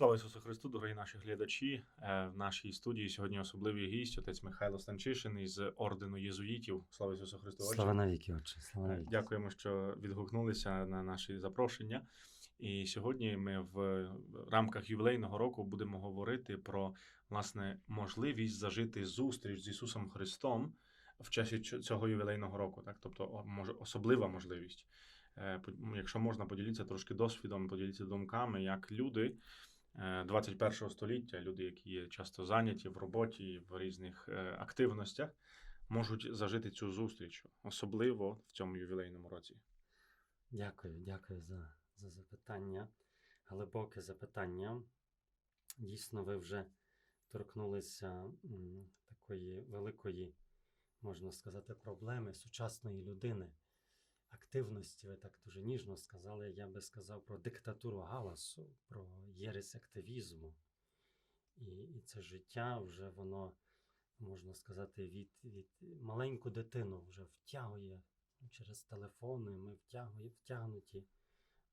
Слава Ісусу Христу, дорогі наші глядачі. Е, В нашій студії сьогодні особливий гість, отець Михайло Станчишин із ордену єзуїтів. Слава Ісусу Христу! Отче. Слава навіки, отче, слава навіки. Дякуємо, що відгукнулися на наші запрошення. І сьогодні ми в рамках ювілейного року будемо говорити про власне можливість зажити зустріч з Ісусом Христом в часі цього ювілейного року. Так, тобто, може особлива можливість. Е, Якщо можна поділитися трошки досвідом, поділитися думками, як люди е, 21 століття, люди, які є часто зайняті в роботі, в різних е, активностях, можуть зажити цю зустріч, особливо в цьому ювілейному році. Дякую, дякую за, за запитання. Глибоке запитання. Дійсно, ви вже торкнулися такої великої, можна сказати, проблеми сучасної людини. Активності, ви так дуже ніжно сказали, я би сказав про диктатуру галасу, про єресь активізму. І, і це життя вже воно, можна сказати, від, від маленьку дитину вже втягує через телефони, ми втягує, втягнуті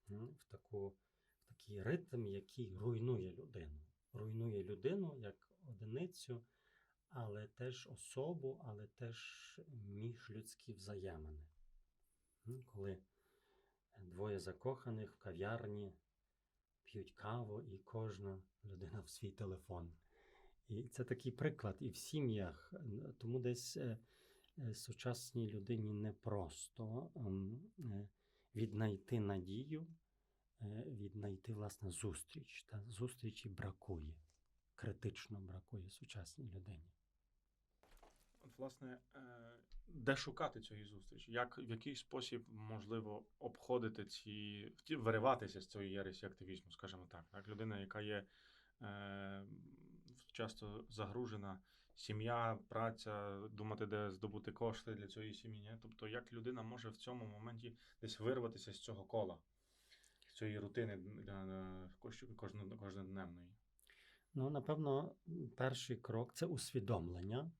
в, таку, в такий ритм, який руйнує людину. Руйнує людину як одиницю, але теж особу, але теж міжлюдські взаємини. Коли двоє закоханих в кав'ярні п'ють каву, і кожна людина в свій телефон. І це такий приклад і в сім'ях. Тому десь е, е, сучасній людині непросто ем, е, віднайти надію, е, віднайти власне зустріч. Та зустрічі бракує, критично бракує сучасній людині. Власне, е, де шукати цієї зустрічі? Як, в який спосіб можливо обходити ці, вириватися з цієї єресі активізму, скажімо так. так? Людина, яка є е, часто загружена, сім'я, праця, думати, де здобути кошти для цієї сім'ї. Тобто, як людина може в цьому моменті десь вирватися з цього кола, з цієї рутини е, е, кож- кожно- кожнодневної? Ну, напевно, перший крок це усвідомлення.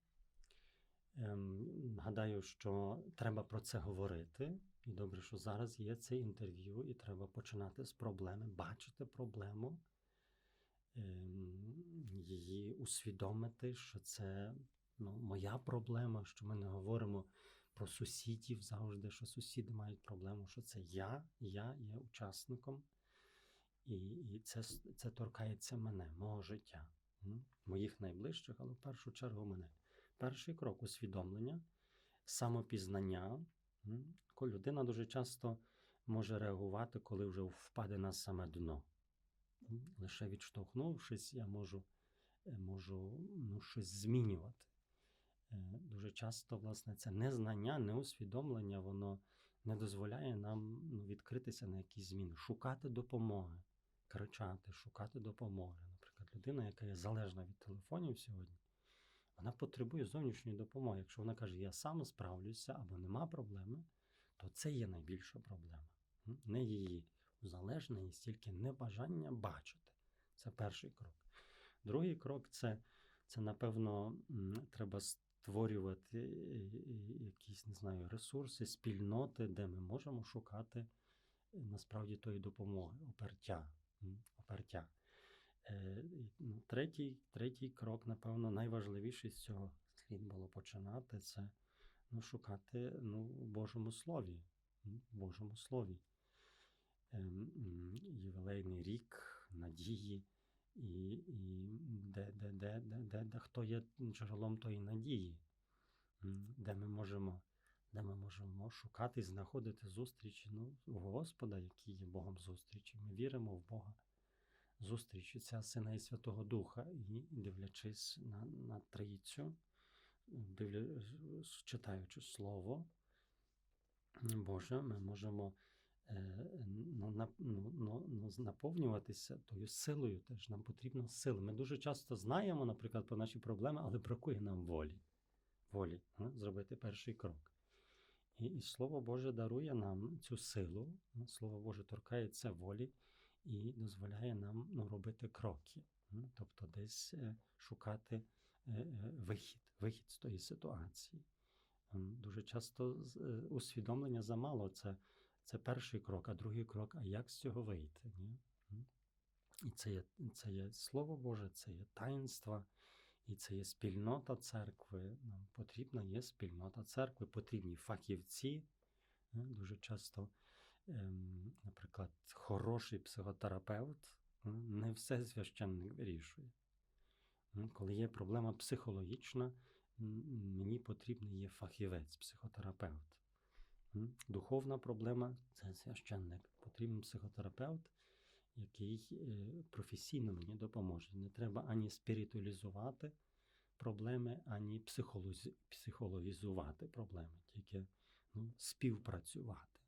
Ем, гадаю, що треба про це говорити. І добре, що зараз є це інтерв'ю, і треба починати з проблеми, бачити проблему, ем, її усвідомити, що це ну, моя проблема, що ми не говоримо про сусідів завжди, що сусіди мають проблему, що це я, я є учасником. І, і це, це торкається мене, мого життя, моїх найближчих, але в першу чергу мене. Перший крок усвідомлення, самопізнання. Коли людина дуже часто може реагувати, коли вже впаде на саме дно. Лише відштовхнувшись, я можу, е, можу ну, щось змінювати. Е, Дуже часто, власне, це незнання, неусвідомлення, воно не дозволяє нам ну, відкритися на якісь зміни, шукати допомоги, кричати, шукати допомоги. Наприклад, людина, яка є залежна від телефонів сьогодні, вона потребує зовнішньої допомоги. Якщо вона каже, я сам справлюся або нема проблеми, то це є найбільша проблема. Не її узалежненість, тільки небажання бачити. Це перший крок. Другий крок це, це напевно, треба створювати е, е, якісь, не знаю, ресурси, спільноти, де ми можемо шукати е, насправді тої допомоги, опертя. опертя. Е, ну, Третій, третій крок, напевно, найважливіший з цього слід було починати, це ну, шукати ну, в Божому Слові. В Божому Слові. Ем, Ювілейний рік, надії, і, і де, де, де, де, де, де хто є джерелом тої надії, де ми можемо. Де ми можемо шукати і знаходити зустрічі ну, у Господа, який є Богом зустрічі. Ми віримо в Бога зустріч Отця Сина і Святого Духа, і дивлячись на, на трійцю, дивля, читаючи Слово Боже, ми можемо е, ну, ну, ну, ну, наповнюватися тою силою. Теж нам потрібна сила. Ми дуже часто знаємо, наприклад, про наші проблеми, але бракує нам волі. Волі а, зробити перший крок. І, і Слово Боже дарує нам цю силу. Слово Боже торкається волі і дозволяє нам ну, робити кроки. Тобто десь е, шукати е, е, вихід, вихід з тої ситуації. Дуже часто усвідомлення замало. Це, це перший крок, а другий крок, а як з цього вийти? Ні? І це є, це є Слово Боже, це є таїнства, і це є спільнота церкви. Нам потрібна є спільнота церкви, потрібні фахівці. Дуже часто, наприклад, хороший психотерапевт е, не все священник вирішує. Коли є проблема психологічна, мені потрібний є фахівець, психотерапевт. Духовна проблема це священник. Потрібен психотерапевт, який е, професійно мені допоможе. Не треба ані спіритуалізувати проблеми, ані психологізувати проблеми, тільки ну, співпрацювати.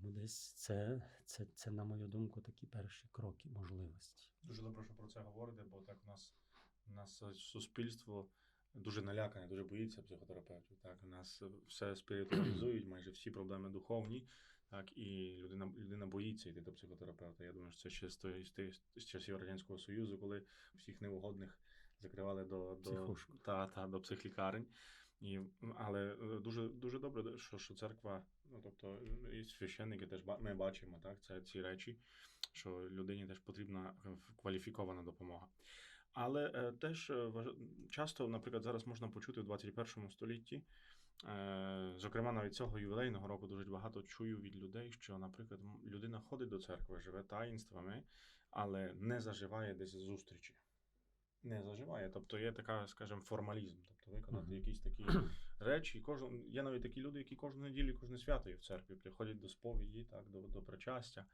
Тому десь це, це, це, на мою думку, такі перші кроки, можливості. Дуже добре, що про це говорите, бо так у нас, у нас суспільство дуже налякане, дуже боїться психотерапевтів. Так, у нас все спіритуалізують, майже всі проблеми духовні. Так, і людина, людина боїться йти до психотерапевта. Я думаю, що це ще з, тої- з, часів Радянського Союзу, коли всіх неугодних закривали до, до, Психушку. та, та, до психлікарень. І, але е, дуже, дуже добре, що, що церква, ну тобто і священники теж ми бачимо так, це ці речі, що людині теж потрібна е, кваліфікована допомога. Але е, теж е, часто, наприклад, зараз можна почути в 21 столітті, е, зокрема, навіть цього ювілейного року дуже багато чую від людей, що, наприклад, людина ходить до церкви, живе таїнствами, але не заживає десь зустрічі. Не заживає. Тобто є така, скажімо, формалізм, тобто виконати Мгм. якісь такі речі. Кожен, є навіть такі люди, які кожну неділю, кожне свято є в церкві, приходять до сповіді, так, до, до причастя,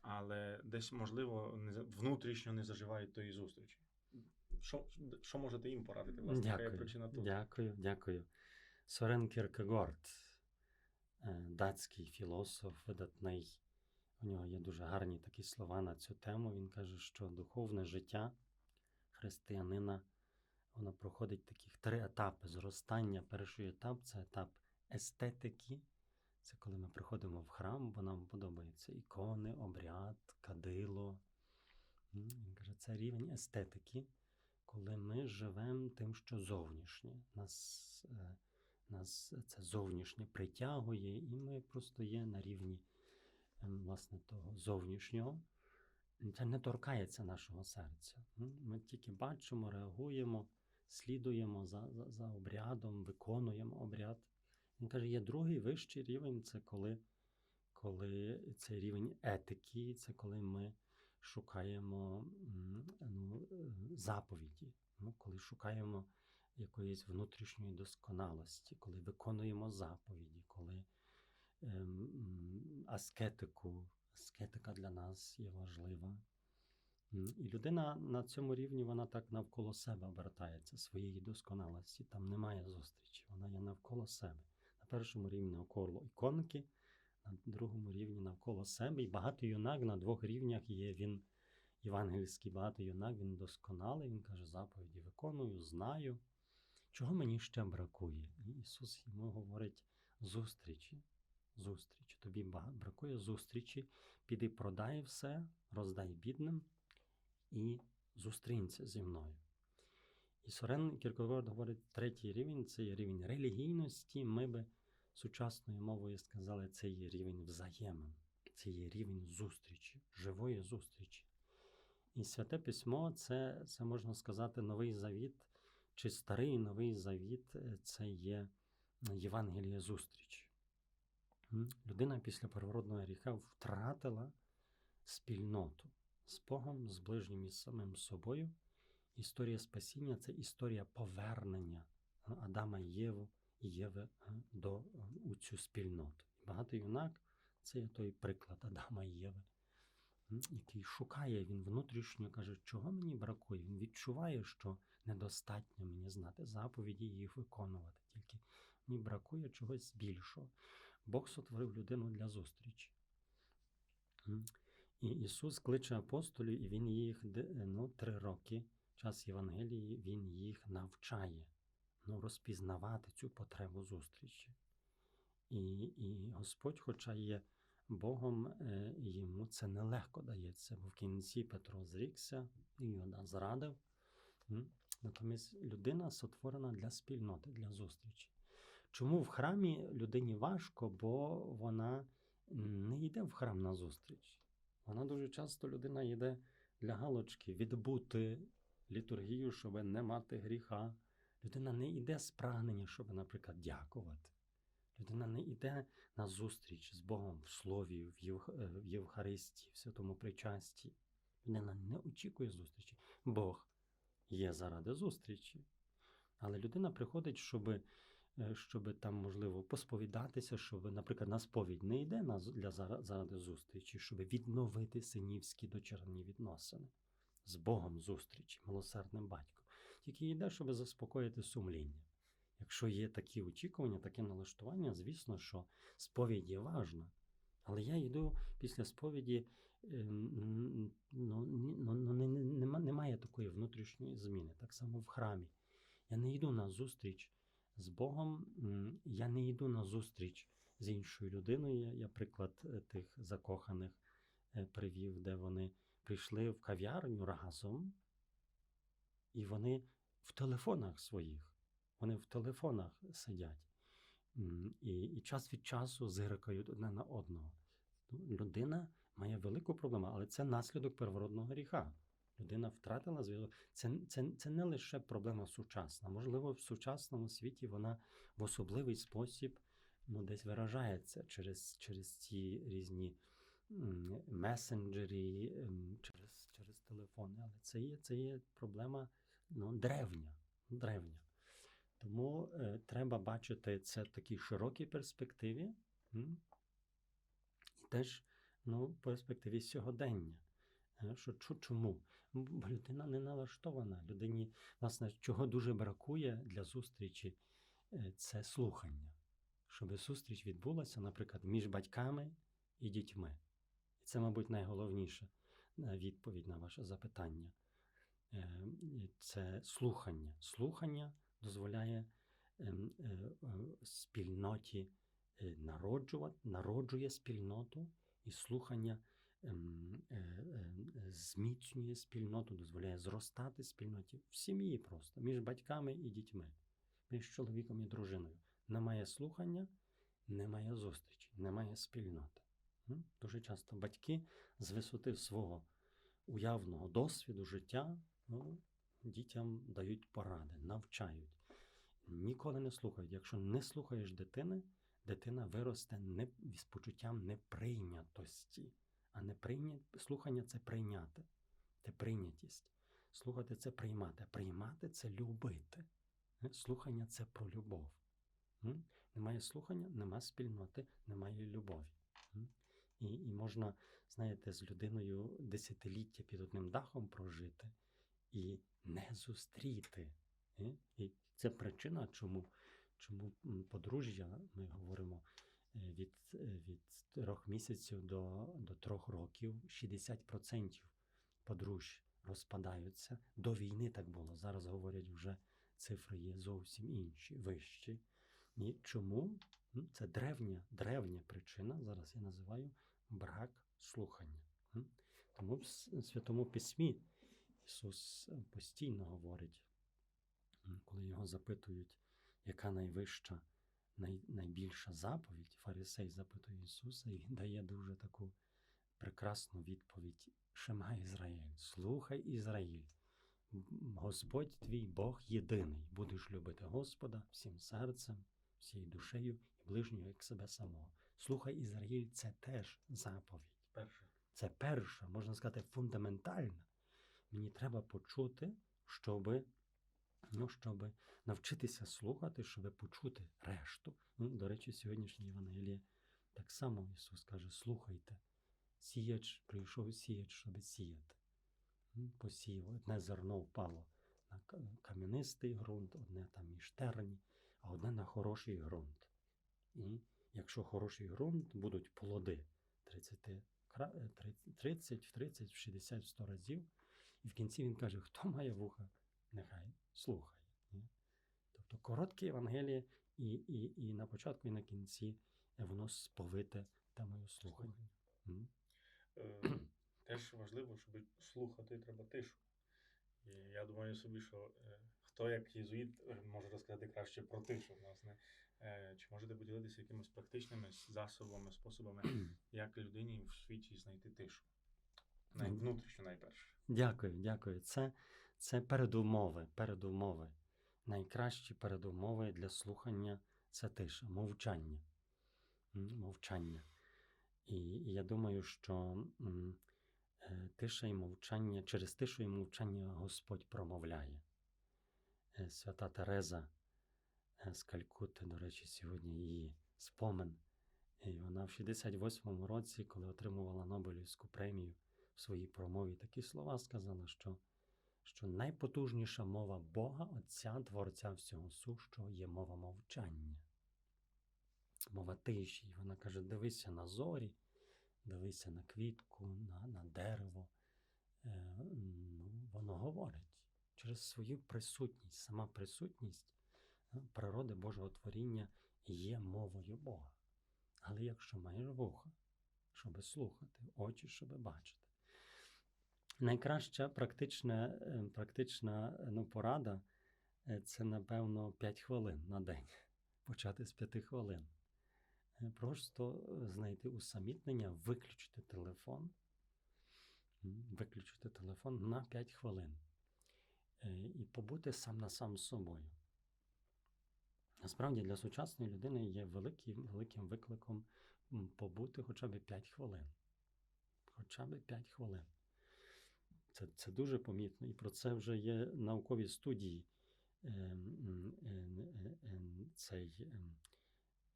але десь, можливо, не, внутрішньо не заживають тої зустрічі. Що, що можете їм порадити? Власне, Дякую, причина тут? дякую, дякую. Сорен Кierkegaard, е, датський філософ, видатний. У нього є дуже гарні такі слова на цю тему. Він каже, що духовне життя християнина воно проходить таких три етапи зростання. Перший етап це етап естетики. Це коли ми приходимо в храм, бо нам подобаються ікони, обряд, кадило. Він каже, це рівень естетики, коли ми живемо тим, що зовнішнє. Нас, е, нас це зовнішнє притягує, і ми просто є на рівні ем, власне того зовнішнього. Це не торкається нашого серця. Ми тільки бачимо, реагуємо, слідуємо за, за, за обрядом, виконуємо обряд. Він каже, є другий вищий рівень це коли, коли це рівень етики, це коли ми шукаємо ну, е, заповіді, ну, коли шукаємо якоїсь внутрішньої досконалості, коли виконуємо заповіді, коли ем, аскетику, аскетика для нас є важлива. І людина на цьому рівні вона так навколо себе обертається своєї досконалості. Там немає зустрічі, вона є навколо себе. На першому рівні навколо іконки, на другому рівні навколо себе. І багатий юнак на двох рівнях є він євангельський багатий юнак, він досконалий. Він каже, заповіді виконую, знаю. Чого мені ще бракує? І Ісус йому говорить зустрічі. Зустрічі. Тобі бракує зустрічі. Піди продай все, роздай бідним і зустрінься зі мною. І Сорен Кіркогорд говорить, третій рівень це є рівень релігійності. Ми би сучасною мовою сказали, це є рівень взаємин, це є рівень зустрічі, живої зустрічі. І святе письмо це, це можна сказати, новий завіт, чи старий новий завіт е, це є Євангеліє зустрічі. Людина після первородного гріха втратила спільноту з Богом, з ближнім і з самим собою. Історія спасіння це історія повернення е, Адама і Єву Єви е, до, е, у цю спільноту. І багатий юнак це є той приклад Адама і Єви, який шукає, він внутрішньо каже, чого мені бракує. Він відчуває, що недостатньо мені знати заповіді і їх виконувати. Тільки мені бракує чогось більшого. Бог сотворив людину для зустрічі. І Ісус кличе апостолів, і Він їх ну, три роки, час Євангелії, Він їх навчає ну, розпізнавати цю потребу зустрічі. І, і Господь, хоча є Богом, е, йому це нелегко дається, бо в кінці Петро зрікся, і Йода зрадив. Натомість людина сотворена для спільноти, для зустрічі. Чому в храмі людині важко, бо вона не йде в храм на зустріч. Вона дуже часто людина йде для галочки відбути літургію, щоб не мати гріха. Людина не йде з прагнення, щоб, наприклад, дякувати. Людина не йде на зустріч з Богом в слові, в, Євх... е, в Євхаристії, в святому причасті. Людина не очікує зустрічі. Бог є заради зустрічі. Але людина приходить, щоб, щоб там, можливо, посповідатися, щоб, наприклад, на сповідь не йде на, для зара- заради зустрічі, щоб відновити синівські дочерні відносини з Богом зустрічі, милосердним батьком. Тільки йде, щоб заспокоїти сумління. Якщо є такі очікування, таке налаштування, звісно, що сповідь є важна. Але я йду після сповіді, ем, ну, ну, ну, не- не- нема- немає такої внутрішньої зміни. Так само в храмі. Я не йду на зустріч з Богом, я не йду на зустріч з іншою людиною. Я, приклад е, тих закоханих е, привів, де вони прийшли в кав'ярню разом, і вони в телефонах своїх. Вони в телефонах сидять. І, і час від часу зиркають одне на одного. Ну, Людина має велику проблему, але це наслідок первородного гріха. Людина втратила зв'язок. Це, це, це не лише проблема сучасна. Можливо, в сучасному світі вона в особливий спосіб ну, десь виражається через, через ці різні месенджері, ем, через, через телефони. Але це є, це є проблема ну, древня. древня. Тому е, треба бачити це в такій широкій перспективі, і теж ну, в перспективі сьогодення. Е, Що, чому? Бо людина не налаштована. Людині, власне, чого дуже бракує для зустрічі, е, це слухання. Щоб зустріч відбулася, наприклад, між батьками і дітьми. І це, мабуть, найголовніша е, відповідь на ваше запитання. Е, Це слухання. Слухання дозволяє ем, спільноті народжувати, народжує спільноту, і слухання зміцнює спільноту, дозволяє зростати спільноті в сім'ї просто, між батьками і дітьми, між чоловіком і дружиною. Немає слухання, немає зустрічі, немає спільноти. Дуже часто батьки з висоти свого уявного досвіду життя ну, дітям дають поради, навчають. Ніколи не слухають. Якщо не слухаєш дитини, дитина виросте не, з почуттям неприйнятості. А не прийня... слухання це прийняти, це прийнятість. Слухати це приймати. Приймати це любити. Е, Слухання це про любов. Немає слухання, нема спільноти, немає любові. І, і можна, знаєте, з людиною десятиліття під одним дахом прожити і не зустріти. Е? І це причина, чому, чому подружжя, ми говоримо від, від трьох місяців до, до трьох років 60% подружжя розпадаються. До війни так було. Зараз говорять, вже цифри є зовсім інші, вищі. І чому? Це древня, древня причина, зараз я називаю брак слухання. Тому в Святому Письмі Ісус постійно говорить, коли його запитують, яка найвища, най, найбільша заповідь, фарисей запитує Ісуса, і дає дуже таку прекрасну відповідь. Шема Ізраїль, слухай Ізраїль. Господь твій Бог єдиний. Будеш любити Господа всім серцем, всією душею і ближнього як себе самого. Слухай Ізраїль, це теж заповідь. Перше. Це перша, можна сказати, фундаментальна. Мені треба почути, щоб, ну, щоб навчитися слухати, щоб почути решту. Ну, до речі, сьогоднішнє Євангеліє так само Ісус каже: слухайте, сіяч прийшов сіяч, щоб сіяти. М, Посіяв, одне зерно впало на кам'янистий ґрунт, одне там між терні, а одне на хороший ґрунт. І якщо хороший ґрунт, будуть плоди 30, е, 30, 30, в 30, в 60, в 100 разів. І в кінці він каже, хто має вуха, нехай слухає. Ні? Тобто коротке Євангеліє, і, і, і на початку, і на кінці воно сповите темою слухання. Е, Теж важливо, щоб слухати треба тишу. І я думаю собі, що е, хто як єзуїт е, може розказати краще про тишу, власне. Е, Чи можете поділитися якимись практичними засобами, способами, як людині в світі знайти тишу? Внутрішньо найперше. Дякую, дякую. Це, це передумови, передумови. Найкращі передумови для слухання це тиша, мовчання. Мовчання. І, і я думаю, що е, тиша і мовчання, через тишу і мовчання Господь промовляє. Е, Свята Тереза е, з Калькутти, до речі, сьогодні її спомин. І вона в 68-му році, коли отримувала Нобелівську премію, в своїй промові такі слова сказала, що, що найпотужніша мова Бога, Отця, Творця всього сущого, є мова мовчання. Мова тиші. І Вона каже: дивися на зорі, дивися на квітку, на, на дерево. Е, ну, воно говорить через свою присутність, сама присутність е, природи Божого творіння є мовою Бога. Але якщо маєш вуха, щоб слухати, очі, щоб бачити. Найкраща практична, е, практична ну, порада е, це, напевно, 5 хвилин на день. Почати з 5 хвилин. Е, Просто е, знайти усамітнення, виключити телефон, виключити телефон на 5 хвилин і побути сам на сам з собою. Насправді для сучасної людини є великим, великим викликом побути хоча б 5 хвилин. Хоча б 5 хвилин. Це, це дуже помітно, і про це вже є наукові студії. Ем, е, ем, Цей ем,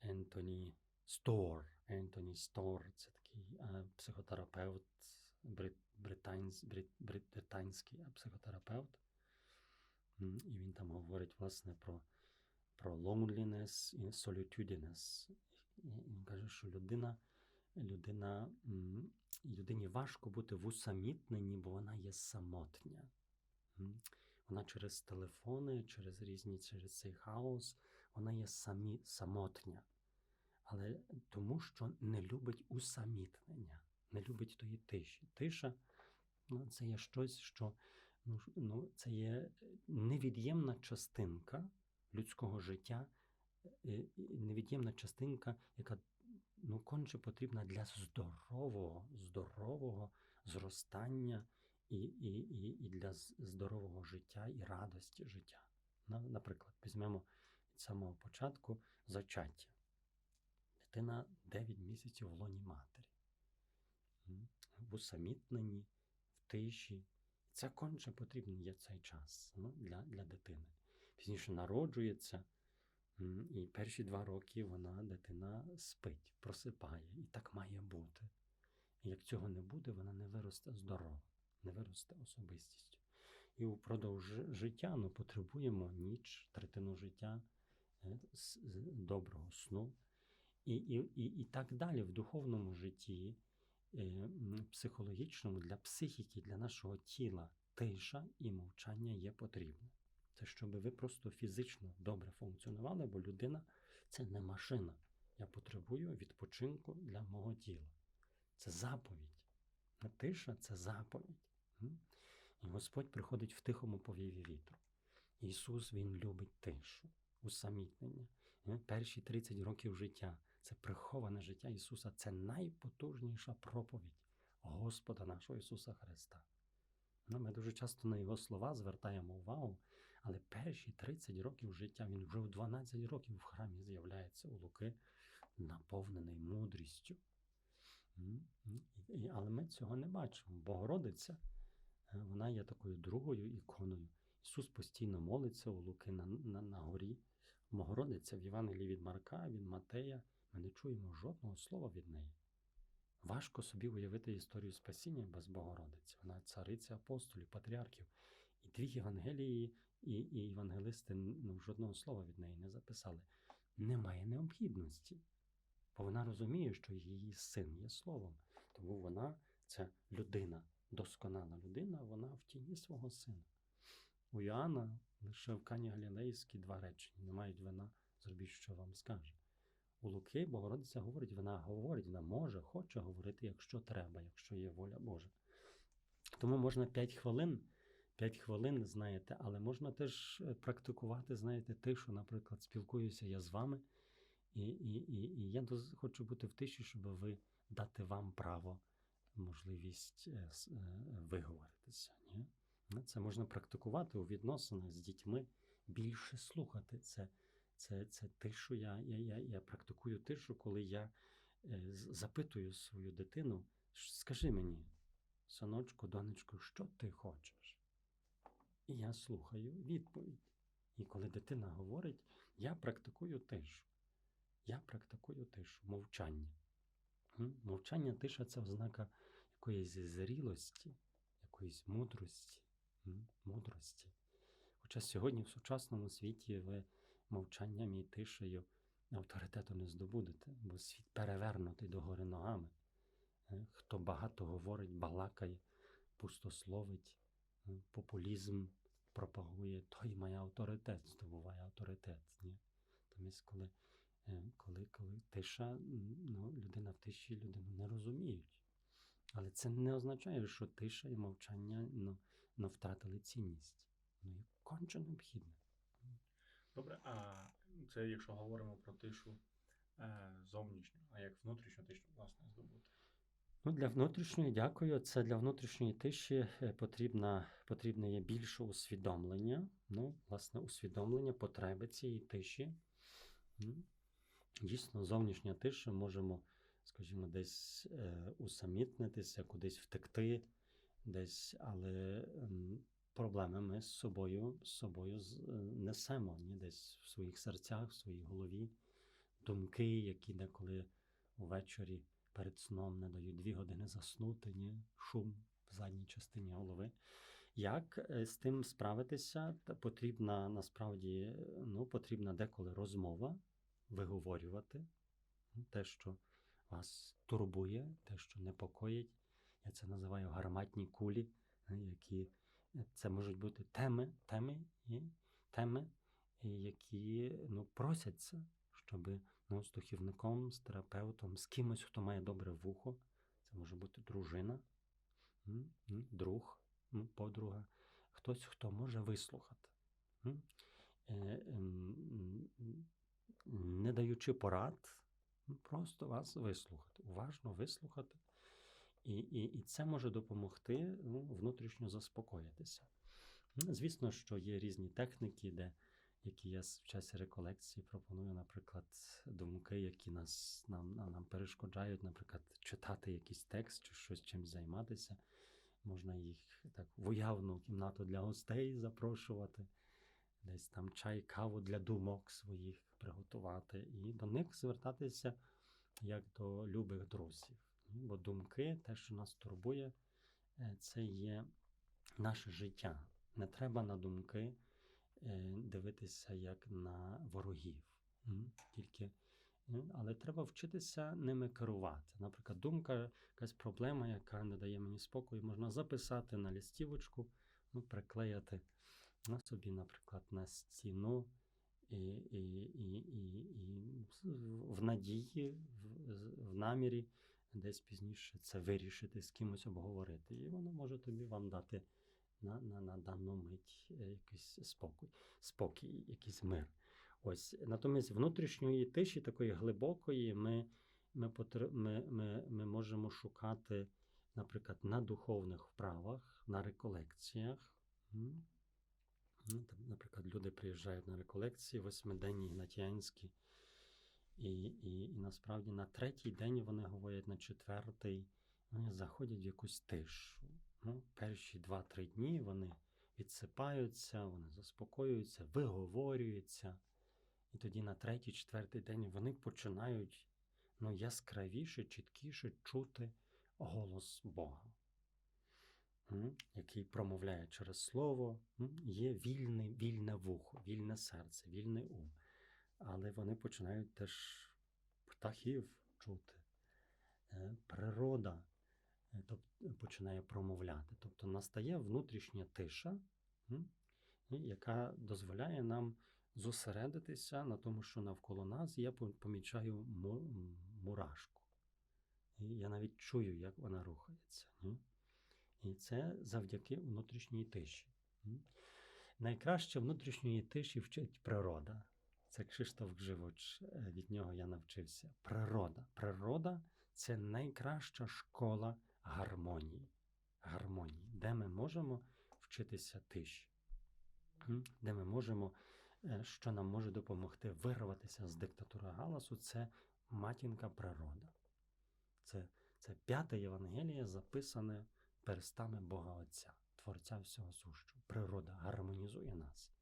Ентоні Стор. Ентоні Стор це такий е, психотерапевт, британсь, брит, брит, британський е, психотерапевт. І він там говорить власне про, про loneliness і solitudinous. І Він каже, що людина, людина, людині важко бути в усамітненні, бо вона є самотня. Вона через телефони, через різні, через цей хаос, вона є самі, самотня. Але тому, що не любить усамітнення, не любить тої тиші. Тиша ну, це є щось, що ну, ну, це є невід'ємна частинка людського життя, е, невід'ємна частинка, яка ну, конче потрібна для здорового, здорового зростання і, і, і, і для здорового життя і радості життя. Наприклад, візьмемо від самого початку зачаття. Дитина 9 місяців в лоні матері, в усамітненні, в тиші. Це конче потрібен є цей час ну, для, для дитини. Пізніше народжується, і перші два роки вона, дитина, спить, просипає. І так має бути. І як цього не буде, вона не виросте здорова, не виросте особистістю. І упродовж життя ми потребуємо ніч, третину життя е, доброго сну. І, і, і, і так далі в духовному житті, е, психологічному, для психіки, для нашого тіла тиша і мовчання є потрібне. Це щоб ви просто фізично добре функціонували, бо людина це не машина. Я потребую відпочинку для мого тіла. Це заповідь. Тиша це заповідь. І Господь приходить в тихому повіві вітру. Ісус Він любить тишу, усамітнення. Перші 30 років життя це приховане життя Ісуса, це найпотужніша проповідь Господа нашого Ісуса Христа. Ми дуже часто на Його слова звертаємо увагу, але перші 30 років життя Він вже в 12 років в храмі з'являється у Луки, наповнений мудрістю. Але ми цього не бачимо. Богородиця, е, вона є такою другою іконою. Ісус постійно молиться у Луки на, на, на горі. Богородиця в Євангелії від Марка, від Матея. Ми не чуємо жодного слова від неї. Важко собі уявити історію спасіння без Богородиці. Вона цариця апостолів, патріархів. І дві Євангелії і, і євангелисти ну, жодного слова від неї не записали. Немає необхідності, бо вона розуміє, що її син є словом. Тому вона, це людина, досконала людина, вона в тіні свого сина. У Йоанна лише в Кані Галілейській два речення. Не мають вина, зробіть, що вам скаже. У Луки Богородиця говорить, вона говорить, вона може, хоче говорити, якщо треба, якщо є воля Божа. Тому можна 5 хвилин, 5 хвилин, знаєте, але можна теж е, практикувати, знаєте, тишу, наприклад, спілкуюся я з вами, і, і, і, і я хочу бути в тиші, щоб ви дати вам право, можливість е, е, виговоритися. Ні? Ну, Це можна практикувати у відносинах з дітьми, більше слухати. Це, це, це тишу. Я, я, я, я практикую тишу, коли я запитую свою дитину, скажи мені, синочку, донечко, що ти хочеш? І я слухаю відповідь. І коли дитина говорить, я практикую тишу. Я практикую тишу, мовчання. Мовчання, тиша це ознака якоїсь зрілості, якоїсь мудрості. мудрості. Хоча сьогодні в сучасному світі ви мовчанням і тишею авторитету не здобудете, бо світ перевернутий догори ногами. Е, Хто багато говорить, балакає, пустословить, популізм пропагує, той має авторитет, здобуває авторитет. Ні? Тому коли, е, коли, коли тиша, ну, людина в тиші людину не розуміють. Але це не означає, що тиша і мовчання ну, ну, втратили цінність. Воно є конче необхідне. Добре, а це якщо говоримо про тишу е, зовнішню, а як внутрішню тишу, власне, здобути. Ну, для внутрішньої, дякую. Це для внутрішньої тиші е, потрібна, потрібне є більше усвідомлення. Ну, власне, усвідомлення потреби цієї тиші. Дійсно, зовнішня тиша можемо, скажімо, десь е, усамітнитися, кудись втекти, десь, але ем, проблеми ми з собою, з собою е, несемо ні, десь в своїх серцях, в своїй голові. Думки, які деколи увечері перед сном не дають дві години заснути, ні? шум в задній частині голови. Як е, з тим справитися? Потрібна насправді ну, потрібна деколи розмова, виговорювати те, що вас турбує, те, що непокоїть. Я це називаю гарматні кулі, е, які е, це можуть бути теми, теми, і, теми, які ну, просяться, щоб ну, з духівником, з терапевтом, з кимось, хто має добре вухо. Це може бути дружина, друг, подруга, хтось, хто може вислухати. Е, ем, Не даючи порад, просто вас вислухати, уважно вислухати. І, і, і це може допомогти ну, внутрішньо заспокоїтися. Звісно, що є різні техніки, де які я в часі реколекції пропоную, наприклад, думки, які нас нам, нам, перешкоджають, наприклад, читати якийсь текст чи щось чимось займатися. Можна їх так в уявну кімнату для гостей запрошувати, десь там чай, каву для думок своїх приготувати, і до них звертатися як до любих друзів. Бо думки, те, що нас турбує, е, це є наше життя. Не треба на думки дивитися як на ворогів. Тільки, але треба вчитися ними керувати. Наприклад, думка, якась проблема, яка не дає мені спокою, можна записати на листівочку, ну, приклеїти на собі, наприклад, на стіну. І, і, і, і, і в надії, в, в намірі десь пізніше це вирішити, з кимось обговорити. І воно може тобі вам дати на, на, на дану мить е, якийсь спокій, спокій, якийсь мир. Ось натомість внутрішньої тиші, такої глибокої, ми, ми, ми, ми, ми можемо шукати, наприклад, на духовних вправах, на реколекціях. Ну, Наприклад, люди приїжджають на реколекції восьмиденні гнатіанські, і, і, і насправді на третій день вони говорять на четвертий, вони заходять в якусь тишу. Ну, перші два-три дні вони відсипаються, вони заспокоюються, виговорюються. І тоді на третій, четвертий день вони починають ну, яскравіше, чіткіше чути голос Бога, який промовляє через слово, є вільне, вільне вухо, вільне серце, вільний ум. Але вони починають теж птахів чути, Е, природа е, тоб- починає промовляти. Тобто настає внутрішня тиша, яка дозволяє нам зосередитися на тому, що навколо нас я помічаю мурашку. І я навіть чую, як вона рухається. І це завдяки внутрішній тиші. Найкраще внутрішньої тиші вчить природа. Це Кшиштоф Гживоч, е, від нього я навчився. Природа. Природа це найкраща школа гармонії. Гармонії, де ми можемо вчитися тиші, де ми можемо, е, що нам може допомогти вирватися з диктатури галасу, це матінка природа. Це, це п'яте Євангеліє, записане перстами Бога Отця, Творця всього сущого. Природа гармонізує нас.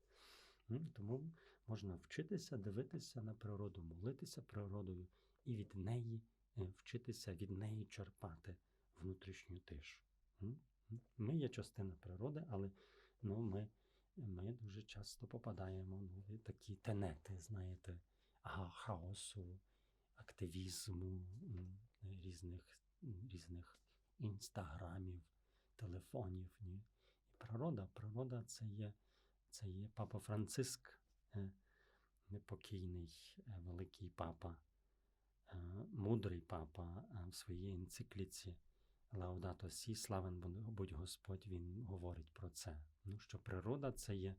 Тому можна вчитися, дивитися на природу, молитися природою і від неї е, вчитися від неї черпати внутрішню тишу. Ми є частина природи, але ну, ми, ми дуже часто попадаємо ну, в такі тенети, знаєте, хаосу, активізму, різних, різних інстаграмів, телефонів. Ні? І природа, природа це є, це є папа Франциск, е, непокійний е, великий папа, е, мудрий папа в своїй енцикліці Лаудато Сі, славен будь Господь, він говорить про це. Ну, що природа це є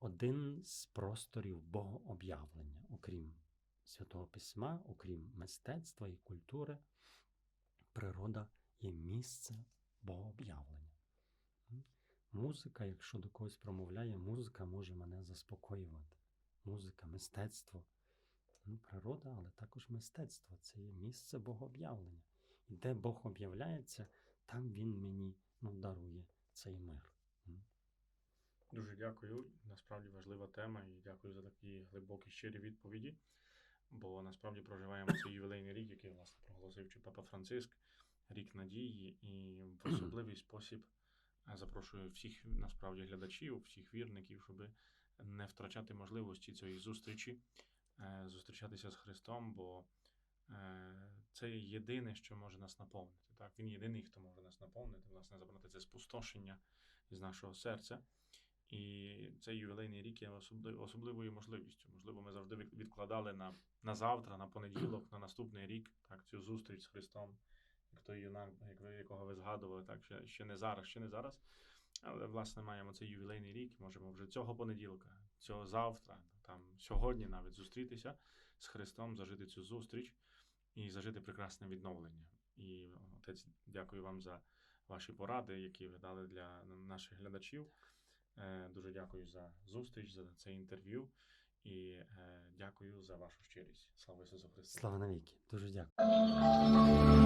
один з просторів богооб'явлення, окрім Святого Письма, окрім мистецтва і культури, природа є місце богооб'явлення. Музика, якщо до когось промовляє, музика може мене заспокоювати. Музика, мистецтво. Ну, природа, але також мистецтво це є місце богооб'явлення. Де Бог об'являється, там він мені ну, дарує цей мир. Дуже дякую. Насправді важлива тема, і дякую за такі глибокі щирі відповіді. Бо насправді проживаємо цей ювілейний рік, який власне проголосив чи Папа Франциск, рік надії, і в особливий спосіб запрошую всіх насправді глядачів, всіх вірників, щоб не втрачати можливості цієї зустрічі, е, зустрічатися з Христом, бо е, це єдине, що може нас наповнити. Так? Він єдиний, хто може нас наповнити, власне, забрати це спустошення із нашого серця. І цей ювілейний рік є особливою можливістю. Можливо, ми завжди відкладали на, на завтра, на понеділок, на наступний рік, так, цю зустріч з Христом, як той юнак, як ви, якого ви згадували, так, ще, ще не зараз, ще не зараз. Але, власне, маємо цей ювілейний рік, можемо вже цього понеділка, цього завтра, там, сьогодні навіть зустрітися з Христом, зажити цю зустріч і зажити прекрасне відновлення. І отець, дякую вам за ваші поради, які ви дали для наших глядачів. Е, Дуже дякую за зустріч, за це інтерв'ю і е, дякую за вашу щирість. Слава Ісусу Христу! Слава навіки. Дуже дякую.